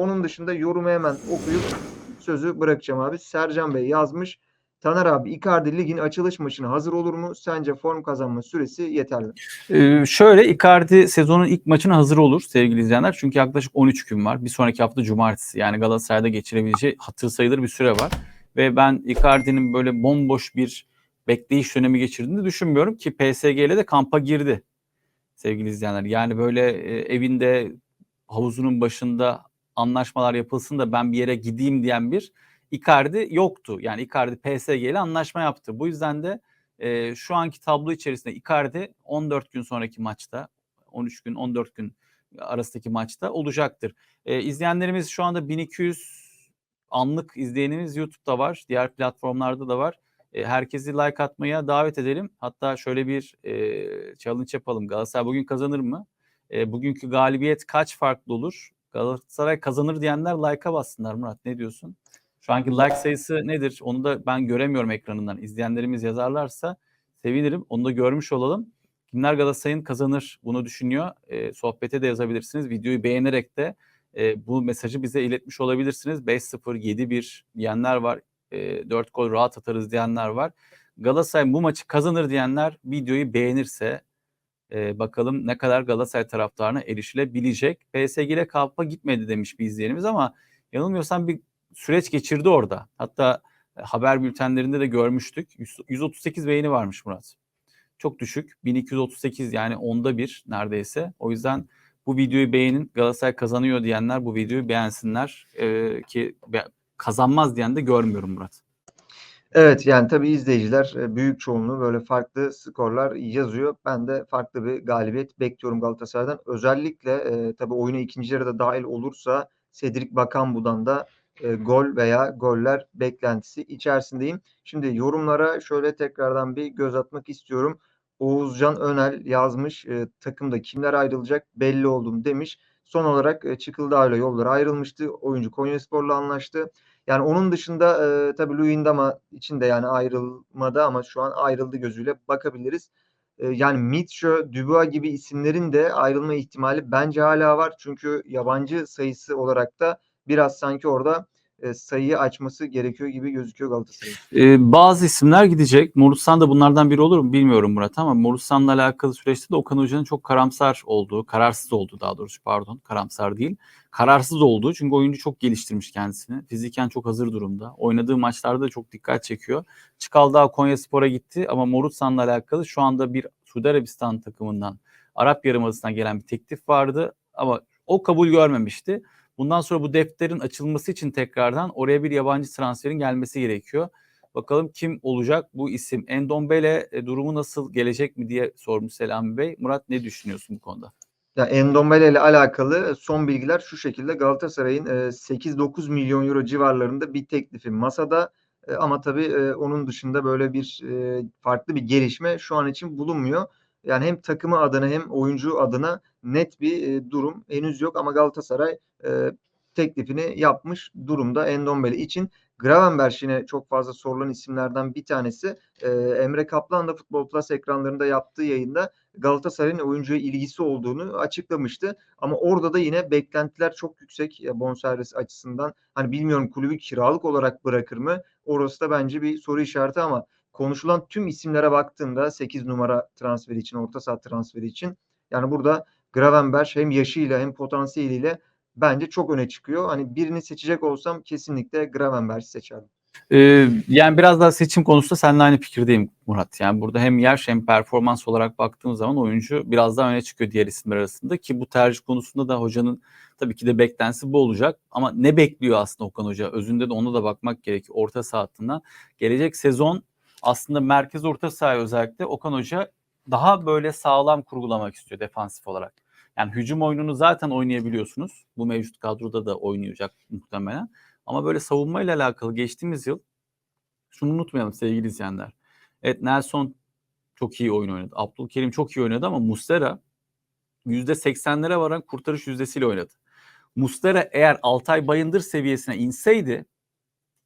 Onun dışında yorumu hemen okuyup sözü bırakacağım abi. Sercan Bey yazmış. Taner abi Icardi ligin açılış maçına hazır olur mu? Sence form kazanma süresi yeterli. Ee, şöyle Icardi sezonun ilk maçına hazır olur sevgili izleyenler. Çünkü yaklaşık 13 gün var. Bir sonraki hafta cumartesi. Yani Galatasaray'da geçirebileceği hatır sayılır bir süre var. Ve ben Icardi'nin böyle bomboş bir bekleyiş dönemi geçirdiğini düşünmüyorum ki PSG ile de kampa girdi sevgili izleyenler. Yani böyle e, evinde havuzunun başında anlaşmalar yapılsın da ben bir yere gideyim diyen bir Icardi yoktu. Yani Icardi PSG ile anlaşma yaptı. Bu yüzden de e, şu anki tablo içerisinde Icardi 14 gün sonraki maçta 13 gün 14 gün arasındaki maçta olacaktır. E, izleyenlerimiz şu anda 1200 anlık izleyenimiz YouTube'da var. Diğer platformlarda da var. E, herkesi like atmaya davet edelim. Hatta şöyle bir e, challenge yapalım. Galatasaray bugün kazanır mı? E, bugünkü galibiyet kaç farklı olur? Galatasaray kazanır diyenler like'a bassınlar Murat. Ne diyorsun? Şu anki like sayısı nedir? Onu da ben göremiyorum ekranından. İzleyenlerimiz yazarlarsa sevinirim. Onu da görmüş olalım. Kimler Galatasaray'ın kazanır bunu düşünüyor. E, sohbete de yazabilirsiniz. Videoyu beğenerek de e, bu mesajı bize iletmiş olabilirsiniz. 5-0, 7-1 diyenler var. E, 4 gol rahat atarız diyenler var. Galatasaray bu maçı kazanır diyenler videoyu beğenirse e, bakalım ne kadar Galatasaray taraftarına erişilebilecek. PSG ile kampa gitmedi demiş bir izleyenimiz ama yanılmıyorsam bir süreç geçirdi orada. Hatta e, haber bültenlerinde de görmüştük. 138 beğeni varmış Murat. Çok düşük. 1238 yani onda bir neredeyse. O yüzden bu videoyu beğenin. Galatasaray kazanıyor diyenler bu videoyu beğensinler. Ee, ki be- kazanmaz diyen de görmüyorum Murat. Evet yani tabii izleyiciler e, büyük çoğunluğu böyle farklı skorlar yazıyor. Ben de farklı bir galibiyet bekliyorum Galatasaray'dan. Özellikle e, tabii oyuna ikinci yarıda dahil olursa Cedric Bakambu'dan da e, gol veya goller beklentisi içerisindeyim. Şimdi yorumlara şöyle tekrardan bir göz atmak istiyorum. Oğuzcan Önel yazmış e, takımda kimler ayrılacak belli oldum demiş. Son olarak e, Çıkıldağ ile yolları ayrılmıştı. Oyuncu Konyaspor'la anlaştı. Yani onun dışında e, tabii Luyendama için de yani ayrılmadı ama şu an ayrıldı gözüyle bakabiliriz. E, yani Mitchell, Dubois gibi isimlerin de ayrılma ihtimali bence hala var. Çünkü yabancı sayısı olarak da biraz sanki orada e, sayıyı açması gerekiyor gibi gözüküyor Galatasaray'ın. Ee, bazı isimler gidecek. Morusan da bunlardan biri olur mu bilmiyorum Murat ama Morusan'la alakalı süreçte de Okan Hoca'nın çok karamsar olduğu, kararsız olduğu daha doğrusu pardon, karamsar değil. Kararsız olduğu çünkü oyuncu çok geliştirmiş kendisini. Fiziken çok hazır durumda. Oynadığı maçlarda da çok dikkat çekiyor. Çikaldağ Konya Spor'a gitti ama Morusan'la alakalı şu anda bir Suudi Arabistan takımından Arap Yarımadası'ndan gelen bir teklif vardı ama o kabul görmemişti. Bundan sonra bu defterin açılması için tekrardan oraya bir yabancı transferin gelmesi gerekiyor. Bakalım kim olacak bu isim? Endombele e, durumu nasıl gelecek mi diye sormuş Selami Bey. Murat ne düşünüyorsun bu konuda? Ya Endombele ile alakalı son bilgiler şu şekilde Galatasaray'ın e, 8-9 milyon euro civarlarında bir teklifi masada E, ama tabii e, onun dışında böyle bir e, farklı bir gelişme şu an için bulunmuyor. Yani hem takımı adına hem oyuncu adına net bir e, durum henüz yok ama Galatasaray e, teklifini yapmış durumda Endombele için. Gravenberch yine çok fazla sorulan isimlerden bir tanesi. E, Emre Kaplan da Futbol Plus ekranlarında yaptığı yayında Galatasaray'ın oyuncuya ilgisi olduğunu açıklamıştı. Ama orada da yine beklentiler çok yüksek e, bonservis açısından. Hani bilmiyorum kulübü kiralık olarak bırakır mı? Orası da bence bir soru işareti ama konuşulan tüm isimlere baktığında 8 numara transferi için, orta saha transferi için yani burada Gravenberch hem yaşıyla hem potansiyeliyle bence çok öne çıkıyor. Hani birini seçecek olsam kesinlikle Gravenberch'i seçerdim. Ee, yani biraz daha seçim konusunda seninle aynı fikirdeyim Murat. Yani burada hem yaş hem performans olarak baktığımız zaman oyuncu biraz daha öne çıkıyor diğer isimler arasında ki bu tercih konusunda da hocanın tabii ki de beklentisi bu olacak. Ama ne bekliyor aslında Okan Hoca? Özünde de ona da bakmak gerekiyor orta saha hattından. Gelecek sezon aslında merkez orta saha özellikle Okan Hoca daha böyle sağlam kurgulamak istiyor defansif olarak. Yani hücum oyununu zaten oynayabiliyorsunuz. Bu mevcut kadroda da oynayacak muhtemelen. Ama böyle savunmayla alakalı geçtiğimiz yıl şunu unutmayalım sevgili izleyenler. Evet Nelson çok iyi oyun oynadı. Abdülkerim çok iyi oynadı ama Mustera %80'lere varan kurtarış yüzdesiyle oynadı. Mustera eğer Altay Bayındır seviyesine inseydi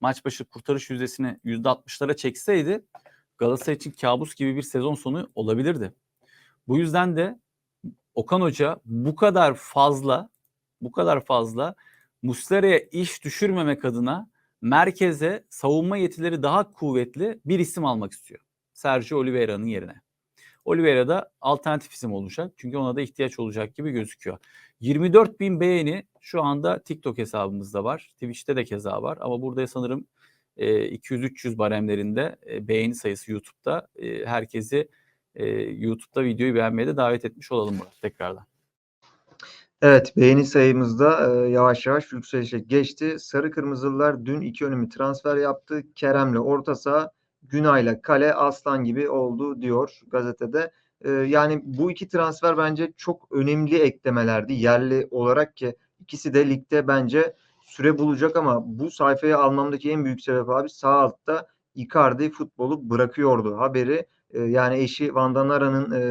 maç başı kurtarış yüzdesini %60'lara çekseydi Galatasaray için kabus gibi bir sezon sonu olabilirdi. Bu yüzden de Okan Hoca bu kadar fazla bu kadar fazla Muslera'ya iş düşürmemek adına merkeze savunma yetileri daha kuvvetli bir isim almak istiyor. Sergio Oliveira'nın yerine. Oliveira da alternatif isim olacak. Çünkü ona da ihtiyaç olacak gibi gözüküyor. 24 bin beğeni şu anda TikTok hesabımızda var. Twitch'te de keza var. Ama burada sanırım e, 200-300 baremlerinde e, beğeni sayısı YouTube'da. E, herkesi e, YouTube'da videoyu beğenmeye de davet etmiş olalım Murat tekrardan. Evet, beğeni sayımızda e, yavaş yavaş yükselişe geçti. Sarı Kırmızılılar dün iki önemli transfer yaptı. Kerem'le orta saha, Günay'la kale, Aslan gibi oldu diyor gazetede. E, yani bu iki transfer bence çok önemli eklemelerdi yerli olarak ki ikisi de ligde bence süre bulacak ama bu sayfaya almamdaki en büyük sebep abi sağ altta Icardi futbolu bırakıyordu haberi. E, yani eşi Van Danara'nın e,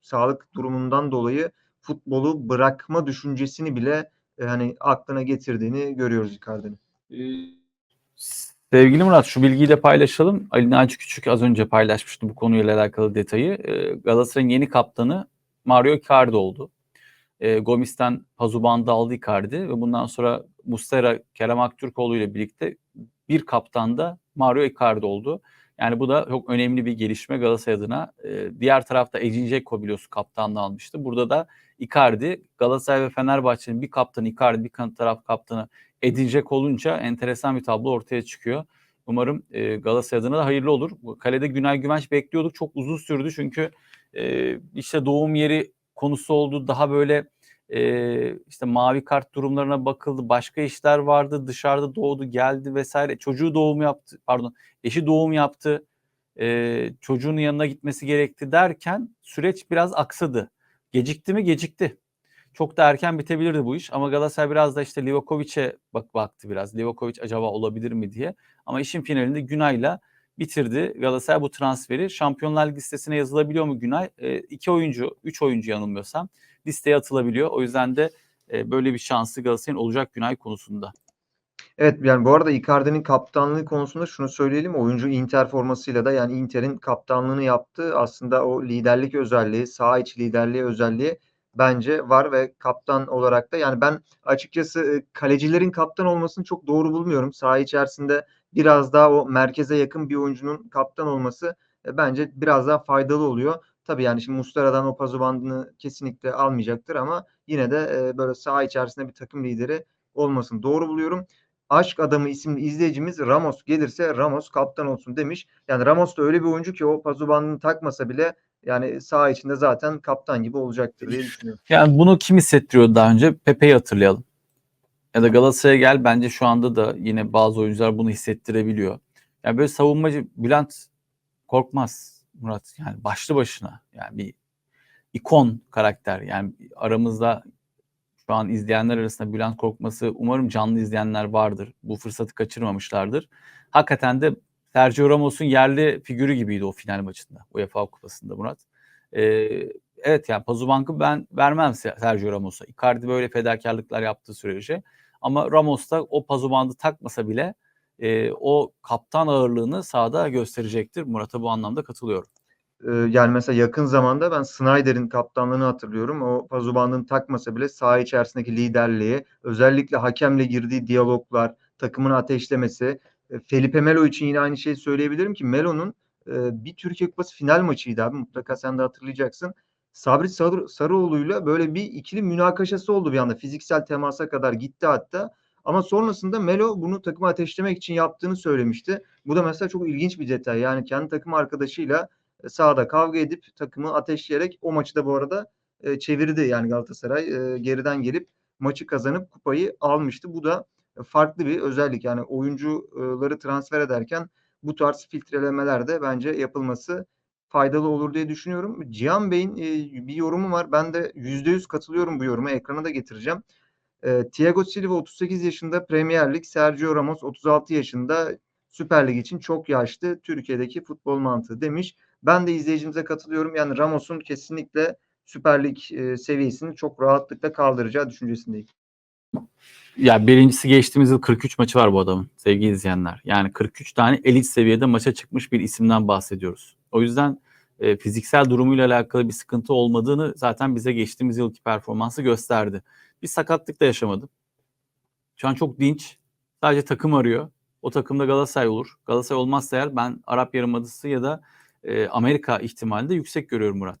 sağlık durumundan dolayı futbolu bırakma düşüncesini bile e, hani aklına getirdiğini görüyoruz Icardi'nin. Sevgili Murat şu bilgiyi de paylaşalım. Ali Naci Küçük az önce paylaşmıştı bu konuyla alakalı detayı. Ee, Galatasaray'ın yeni kaptanı Mario Icardi oldu. Ee, Gomis'ten Pazuban'da aldı Icardi ve bundan sonra Mustera, Kerem Aktürkoğlu ile birlikte bir kaptan da Mario Icardi oldu. Yani bu da çok önemli bir gelişme Galatasaray adına. Ee, diğer tarafta Edin Dzeko biliyorsun kaptanlığı almıştı. Burada da Icardi, Galatasaray ve Fenerbahçe'nin bir kaptanı Icardi, bir taraf kaptanı Dzeko olunca enteresan bir tablo ortaya çıkıyor. Umarım e, Galatasaray adına da hayırlı olur. Kalede Günay Güvenç bekliyorduk. Çok uzun sürdü çünkü e, işte doğum yeri konusu oldu. Daha böyle e, işte mavi kart durumlarına bakıldı. Başka işler vardı. Dışarıda doğdu, geldi vesaire. Çocuğu doğum yaptı. Pardon, eşi doğum yaptı. E, çocuğunun yanına gitmesi gerekti derken süreç biraz aksadı. Gecikti mi? Gecikti. Çok da erken bitebilirdi bu iş ama Galatasaray biraz da işte Livakovic'e bak baktı biraz. Livakovic acaba olabilir mi diye. Ama işin finalinde Günay'la bitirdi. Galatasaray bu transferi Şampiyonlar listesine yazılabiliyor mu Günay? E, iki oyuncu, üç oyuncu yanılmıyorsam listeye atılabiliyor. O yüzden de e, böyle bir şansı Galatasaray'ın olacak Günay konusunda. Evet yani bu arada Icardi'nin kaptanlığı konusunda şunu söyleyelim. Oyuncu Inter formasıyla da yani Inter'in kaptanlığını yaptı. Aslında o liderlik özelliği, saha içi liderliği özelliği bence var ve kaptan olarak da yani ben açıkçası kalecilerin kaptan olmasını çok doğru bulmuyorum. Saha içerisinde biraz daha o merkeze yakın bir oyuncunun kaptan olması e, bence biraz daha faydalı oluyor. Tabii yani şimdi Muslera'dan o pazu bandını kesinlikle almayacaktır ama yine de e, böyle saha içerisinde bir takım lideri olmasını doğru buluyorum. Aşk Adamı isimli izleyicimiz Ramos gelirse Ramos kaptan olsun demiş. Yani Ramos da öyle bir oyuncu ki o pazu bandını takmasa bile yani saha içinde zaten kaptan gibi olacaktır diye düşünüyorum. Yani bunu kim hissettiriyordu daha önce? Pepe'yi hatırlayalım. Ya da Galatasaray'a gel bence şu anda da yine bazı oyuncular bunu hissettirebiliyor. Yani böyle savunmacı Bülent Korkmaz Murat yani başlı başına yani bir ikon karakter yani aramızda şu an izleyenler arasında Bülent Korkmaz'ı umarım canlı izleyenler vardır. Bu fırsatı kaçırmamışlardır. Hakikaten de Sergio Ramos'un yerli figürü gibiydi o final maçında. UEFA Kupası'nda Murat. Ee, evet yani Pazubank'ı ben vermem Sergio Ramos'a. Icardi böyle fedakarlıklar yaptığı sürece. Ama Ramos da o pazubandı takmasa bile e, o kaptan ağırlığını sahada gösterecektir. Murat'a bu anlamda katılıyorum. Yani mesela yakın zamanda ben Snyder'in kaptanlığını hatırlıyorum. O pazubandını takmasa bile saha içerisindeki liderliği, özellikle hakemle girdiği diyaloglar, takımını ateşlemesi. Felipe Melo için yine aynı şeyi söyleyebilirim ki Melo'nun bir Türkiye Kupası final maçıydı abi. Mutlaka sen de hatırlayacaksın. Sabri Sarı, Sarıoğlu'yla böyle bir ikili münakaşası oldu bir anda. Fiziksel temasa kadar gitti hatta. Ama sonrasında Melo bunu takımı ateşlemek için yaptığını söylemişti. Bu da mesela çok ilginç bir detay. Yani kendi takım arkadaşıyla sahada kavga edip takımı ateşleyerek o maçı da bu arada e, çevirdi. Yani Galatasaray e, geriden gelip maçı kazanıp kupayı almıştı. Bu da farklı bir özellik. Yani oyuncuları transfer ederken bu tarz filtrelemeler de bence yapılması faydalı olur diye düşünüyorum. Cihan Bey'in e, bir yorumu var. Ben de %100 katılıyorum bu yoruma. Ekrana da getireceğim. E, Thiago Silva 38 yaşında Premier Lig, Sergio Ramos 36 yaşında Süper Lig için çok yaşlı Türkiye'deki futbol mantığı demiş. Ben de izleyicimize katılıyorum. Yani Ramos'un kesinlikle Süper Lig e, seviyesini çok rahatlıkla kaldıracağı düşüncesindeyim. Ya birincisi geçtiğimiz yıl 43 maçı var bu adamın sevgili izleyenler. Yani 43 tane elit seviyede maça çıkmış bir isimden bahsediyoruz. O yüzden e, fiziksel durumuyla alakalı bir sıkıntı olmadığını zaten bize geçtiğimiz yılki performansı gösterdi. Bir sakatlık da yaşamadı. Şu an çok dinç. Sadece takım arıyor. O takımda Galatasaray olur. Galatasaray olmazsa eğer ben Arap Yarımadası ya da e, Amerika ihtimalinde yüksek görüyorum Murat.